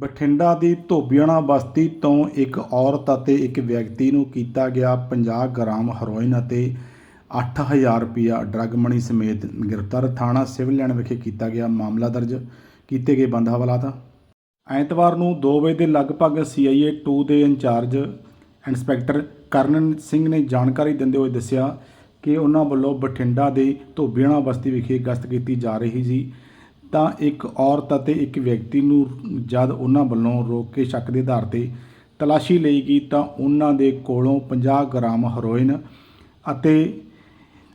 ਬਠਿੰਡਾ ਦੀ ਧੋਬੀਆਣਾ ਬਸਤੀ ਤੋਂ ਇੱਕ ਔਰਤ ਅਤੇ ਇੱਕ ਵਿਅਕਤੀ ਨੂੰ ਕੀਤਾ ਗਿਆ 50 ਗ੍ਰਾਮ ਹੈਰੋਇਨ ਅਤੇ 8000 ਰੁਪਇਆ ਡਰੱਗ ਮਨੀ ਸਮੇਤ ਗ੍ਰਿਫਤਾਰ ਥਾਣਾ ਸਿਵਲ ਲਾਈਨ ਵਿਖੇ ਕੀਤਾ ਗਿਆ ਮਾਮਲਾ ਦਰਜ। ਕੀਤੇ ਗਏ ਬੰਦ ਹਵਾਲਾਤ ਐਤਵਾਰ ਨੂੰ 2 ਵਜੇ ਦੇ ਲਗਭਗ ਸੀਆਈਏ 2 ਦੇ ਇੰਚਾਰਜ ਇੰਸਪੈਕਟਰ ਕਰਨ ਸਿੰਘ ਨੇ ਜਾਣਕਾਰੀ ਦਿੰਦੇ ਹੋਏ ਦੱਸਿਆ ਕਿ ਉਹਨਾਂ ਵੱਲੋਂ ਬਠਿੰਡਾ ਦੇ ਧੋਬੀਆਣਾ ਬਸਤੀ ਵਿਖੇ ਗਸ਼ਤ ਕੀਤੀ ਜਾ ਰਹੀ ਸੀ। ਤਾਂ ਇੱਕ ਔਰਤ ਅਤੇ ਇੱਕ ਵਿਅਕਤੀ ਨੂੰ ਜਦ ਉਹਨਾਂ ਵੱਲੋਂ ਰੋਕ ਕੇ ਸ਼ੱਕ ਦੇ ਆਧਾਰ ਤੇ ਤਲਾਸ਼ੀ ਲਈ ਗਈ ਤਾਂ ਉਹਨਾਂ ਦੇ ਕੋਲੋਂ 50 ਗ੍ਰਾਮ ਹੈਰੋਇਨ ਅਤੇ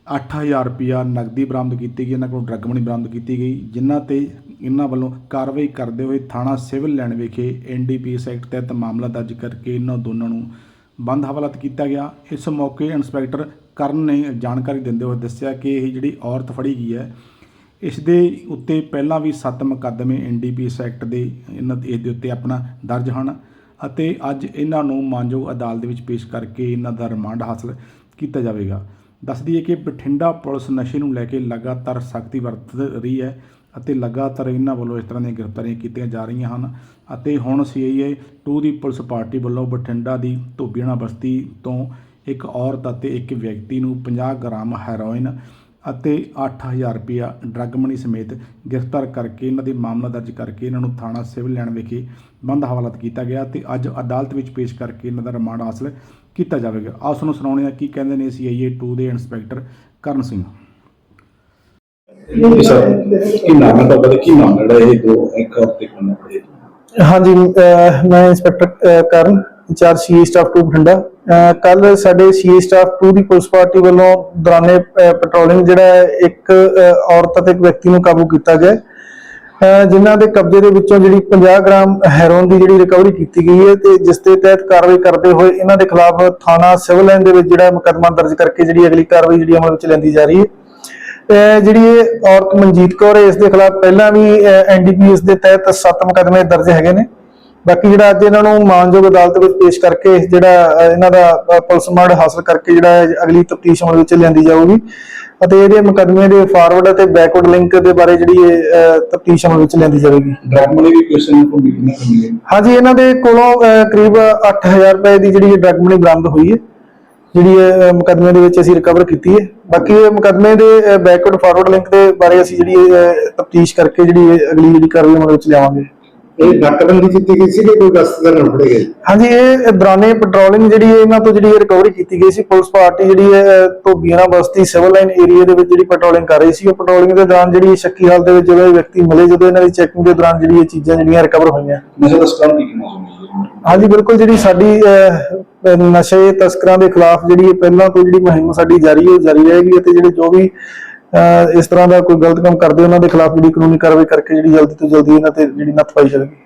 8000 ਰੁਪਇਆ ਨਕਦੀ ਬਰਾਮਦ ਕੀਤੀ ਗਈ, ਇਹਨਾਂ ਕੋਲੋਂ ਡਰੱਗ ਮਨੀ ਬਰਾਮਦ ਕੀਤੀ ਗਈ, ਜਿਨ੍ਹਾਂ ਤੇ ਇਹਨਾਂ ਵੱਲੋਂ ਕਾਰਵਾਈ ਕਰਦੇ ਹੋਏ ਥਾਣਾ ਸਿਵਲ ਲੈਣ ਵਿਖੇ ਐਨਡੀਪੀਐਸ ਐਕਟ ਤਹਿਤ ਮਾਮਲਾ ਦਰਜ ਕਰਕੇ ਇਹਨਾਂ ਦੋਨਾਂ ਨੂੰ ਬੰਦ ਹਵਾਲਾਤ ਕੀਤਾ ਗਿਆ। ਇਸ ਮੌਕੇ ਇੰਸਪੈਕਟਰ ਕਰਨ ਨੇ ਜਾਣਕਾਰੀ ਦਿੰਦੇ ਹੋਏ ਦੱਸਿਆ ਕਿ ਇਹ ਜਿਹੜੀ ਔਰਤ ਫੜੀ ਗਈ ਹੈ ਇਸ ਦੇ ਉੱਤੇ ਪਹਿਲਾਂ ਵੀ 7 ਮੁਕੱਦਮੇ ਐਨਡੀਪੀਐਸ ਐਕਟ ਦੇ, ਇਹਨਾਂ ਇਸ ਦੇ ਉੱਤੇ ਆਪਣਾ ਦਰਜ ਹਨ ਅਤੇ ਅੱਜ ਇਹਨਾਂ ਨੂੰ ਮਾਨਯੋਗ ਅਦਾਲਤ ਵਿੱਚ ਪੇਸ਼ ਕਰਕੇ ਇਹਨਾਂ ਦਾ ਰਿਮਾਂਡ ਹਾਸਲ ਕੀਤਾ ਜਾਵੇਗਾ। ਦੱਸ ਦਈਏ ਕਿ ਬਠਿੰਡਾ ਪੁਲਿਸ ਨਸ਼ੇ ਨੂੰ ਲੈ ਕੇ ਲਗਾਤਾਰ ਸਖਤੀ ਵਰਤ ਰਹੀ ਹੈ ਅਤੇ ਲਗਾਤਾਰ ਇਹਨਾਂ ਵੱਲੋਂ ਇਸ ਤਰ੍ਹਾਂ ਦੀਆਂ ਗ੍ਰਿਫਤਾਰੀਆਂ ਕੀਤੀਆਂ ਜਾ ਰਹੀਆਂ ਹਨ ਅਤੇ ਹੁਣ ਸੀਆਈਏ 2 ਦੀ ਪੁਲਿਸ ਪਾਰਟੀ ਵੱਲੋਂ ਬਠਿੰਡਾ ਦੀ ਧੋਬੀਆਣਾ ਬਸਤੀ ਤੋਂ ਇੱਕ ਔਰਤ ਅਤੇ ਇੱਕ ਵਿਅਕਤੀ ਨੂੰ 50 ਗ੍ਰਾਮ ਹੈਰੋਇਨ ਅਤੇ 8000 ਰੁਪਇਆ ਡਰੱਗ ਮਨੀ ਸਮੇਤ ਗ੍ਰਿਫਤਾਰ ਕਰਕੇ ਇਹਨਾਂ ਦੇ ਮਾਮਲਾ ਦਰਜ ਕਰਕੇ ਇਹਨਾਂ ਨੂੰ ਥਾਣਾ ਸਿਵਲ ਲਾਈਨ ਵਿਖੇ ਬੰਦ ਹਵਾਲਾਤ ਕੀਤਾ ਗਿਆ ਤੇ ਅੱਜ ਅਦਾਲਤ ਵਿੱਚ ਪੇਸ਼ ਕਰਕੇ ਇਹਨਾਂ ਦਾ ਰਿਮਾਂਡ ਹਾਸਲ ਕੀਤਾ ਜਾਵੇਗਾ। ਆਓ ਤੁਹਾਨੂੰ ਸੁਣਾਉਂਦੇ ਹਾਂ ਕੀ ਕਹਿੰਦੇ ਨੇ ਸੀਆਈਏ 2 ਦੇ ਇੰਸਪੈਕਟਰ ਕਰਨ ਸਿੰਘ। ਜੀ ਸਰ ਕੀ ਨਾਮ ਹੈ ਤੁਹਾਡਾ ਤੇ ਕੀ ਨਾਮ ਹੈ ਜਿਹੜਾ ਇਹ ਦੋ ਇੱਕ ਹਫ਼ਤੇ ਕੋਲ ਪੜੇ ਹਾਂਜੀ ਮੈਂ ਇੰਸਪੈਕਟਰ ਕਰਨ ਇੰਚਾਰਜ ਸੀਏ ਸਟਾਫ 2 ਬਠਿੰਡਾ। ਕੱਲ ਸਾਡੇ ਸੀਏ ਸਟਾਫ ਟੂ ਦੀ ਪੁਲਿਸ ਪਾਰਟੀ ਵੱਲੋਂ ਦੌਰਾਨੇ ਪੈਟਰੋਲਿੰਗ ਜਿਹੜਾ ਹੈ, ਇੱਕ ਔਰਤ ਅਤੇ ਇੱਕ ਵਿਅਕਤੀ ਨੂੰ ਕਾਬੂ ਕੀਤਾ ਗਿਆ ਹੈ। ਜਿਨ੍ਹਾਂ ਦੇ ਕਬਜ਼ੇ ਦੇ ਵਿੱਚੋਂ ਜਿਹੜੀ 50 ਗ੍ਰਾਮ ਹੈਰੋਨ ਦੀ ਜਿਹੜੀ ਰਿਕਵਰੀ ਕੀਤੀ ਗਈ ਹੈ ਤੇ ਜਿਸ ਦੇ ਤਹਿਤ ਕਾਰਵਾਈ ਕਰਦੇ ਹੋਏ ਇਹਨਾਂ ਦੇ ਖਿਲਾਫ ਥਾਣਾ ਸਿਵਲ ਲਾਈਨ ਦੇ ਵਿੱਚ ਜਿਹੜਾ ਮੁਕੱਦਮਾ ਦਰਜ ਕਰਕੇ ਜਿਹੜੀ ਅਗਲੀ ਕਾਰਵਾਈ ਜਿਹੜੀ ਅਮਲ ਵਿੱਚ ਲੈਂਦੀ ਜਾ ਰਹੀ ਹੈ ਜਿਹੜੀ ਇਹ ਔਰਤ ਮਨਜੀਤ ਕੌਰ ਹੈ ਇਸ ਦੇ ਖਿਲਾਫ ਪਹਿਲਾਂ ਵੀ ਐਨਡੀਪੀਐਸ ਦੇ ਤਹਿਤ 7 ਮੁਕੱਦਮੇ ਦਰਜ ਹੈਗੇ ਨੇ ਬਾਕੀ ਜਿਹੜਾ ਅੱਜ ਇਹਨਾਂ ਨੂੰ ਮਾਨਯੋਗ ਅਦਾਲਤ ਵਿੱਚ ਪੇਸ਼ ਕਰਕੇ ਜਿਹੜਾ ਇਹਨਾਂ ਦਾ ਪੁਲਿਸ ਮਾਰਡ ਹਾਸਲ ਕਰਕੇ ਜਿਹੜਾ ਹੈ ਅਗਲੀ ਤਫਤੀਸ਼ ਅਮਲ ਵਿੱਚ ਲਿਆਂਦੀ ਜਾਊਗੀ। ਅਤੇ ਇਹਦੇ ਮੁਕੱਦਮੇ ਦੇ ਫਾਰਵਰਡ ਅਤੇ ਬੈਕਵਰਡ ਲਿੰਕ ਦੇ ਬਾਰੇ ਜਿਹੜੀ ਤਫਤੀਸ਼ ਅਮਲ ਵਿੱਚ ਲਿਆਂਦੀ ਜਾਵੇਗੀ। ਡਰਗ ਮਨੀ ਵੀ ਕੁਐਸਚਨ ਨੂੰ ਮੀਟਿੰਗ ਕਰਨੀ ਹਾਂਜੀ ਇਹਨਾਂ ਦੇ ਕੋਲੋਂ ਕਰੀਬ 8000 ਰੁਪਏ ਦੀ ਜਿਹੜੀ ਡਰਗ ਮਨੀ ਬਰਾਮਦ ਹੋਈ ਹੈ ਜਿਹੜੀ ਇਹ ਮੁਕੱਦਮੇ ਦੇ ਵਿੱਚ ਅਸੀਂ ਰਿਕਵਰ ਕੀਤੀ ਹੈ। ਬਾਕੀ ਇਹ ਮੁਕੱਦਮੇ ਦੇ ਬੈਕਵਰਡ ਫਾਰਵਰਡ ਲਿੰਕ ਦੇ ਬਾਰੇ ਅਸੀਂ ਜਿਹੜੀ ਤਫਤੀਸ਼ ਕਰਕੇ ਜਿਹੜੀ ਅਗਲੀ ਜਿਹੜੀ ਕਾਰਵਾਈ ਅਮਲ ਵਿੱਚ ਲਿਆਵਾਂਗੇ। ਇਹ ਨਾਕਾਬੰਦੀ ਕੀਤੀ ਗਈ ਸੀ ਕਿ ਕੋਈ ਗਸਤ ਕਰਨ ਫੜੇ ਗਏ? ਹਾਂਜੀ ਇਹ ਦੌਰਾਨੇ ਪੈਟਰੋਲਿੰਗ ਜਿਹੜੀ ਇਹਨਾਂ ਤੋਂ ਜਿਹੜੀ ਰਿਕਵਰੀ ਕੀਤੀ ਗਈ ਸੀ ਪੁਲਿਸ ਪਾਰਟੀ ਜਿਹੜੀ ਹੈ Dhobiana Basti civil line area ਦੇ ਵਿੱਚ ਜਿਹੜੀ ਪੈਟਰੋਲਿੰਗ ਕਰ ਰਹੀ ਸੀ ਉਹ ਪੈਟਰੋਲਿੰਗ ਦੇ ਦੌਰਾਨ ਜਿਹੜੀ ਸ਼ੱਕੀ ਹਾਲਤ ਦੇ ਵਿੱਚ ਜਦੋਂ ਇਹ ਵਿਅਕਤੀ ਮਿਲੇ ਜਦੋਂ ਇਹਨਾਂ ਦੀ ਚੈਕਿੰਗ ਦੇ ਦੌਰਾਨ ਜਿਹੜੀ ਇਹ ਚੀਜ਼ਾਂ ਜਿਹੜੀਆਂ ਰਿਕਵਰ ਹੋਈਆਂ। ਨਸ਼ਾ ਦਾ ਸਟਾਰ ਕੀ ਕਹਿਣਾ ਚਾਹੁੰਦੇ ਹਾਂਜੀ ਬਿਲਕੁਲ ਜਿਹੜੀ ਸਾਡੀ ਨਸ਼ੇ ਤਸਕਰਾਂ ਦੇ ਖਿਲਾਫ ਜਿਹੜੀ ਇਹ ਪਹਿਲਾਂ ਤੋਂ ਜਿਹੜੀ ਮੁਹਿੰਮ ਸਾਡੀ ਜਾਰੀ ਹੈ ਜਾਰੀ ਰਹੇਗੀ ਅਤੇ ਜਿਹੜੇ ਜੋ ਵੀ ਇਸ ਤਰ੍ਹਾਂ ਦਾ ਕੋਈ ਗਲਤ ਕੰਮ ਕਰਦੇ ਉਹਨਾਂ ਦੇ ਖਿਲਾਫ ਜਿਹੜੀ ਕਾਨੂੰਨੀ ਕਾਰਵਾਈ ਕਰਕੇ ਜਿਹੜੀ ਜਲਦੀ ਤੋਂ ਜਲਦੀ ਇਹਨਾਂ ਤੇ ਜਿਹੜੀ ਨੱਥ ਪਾਈ ਜਾਵੇਗੀ।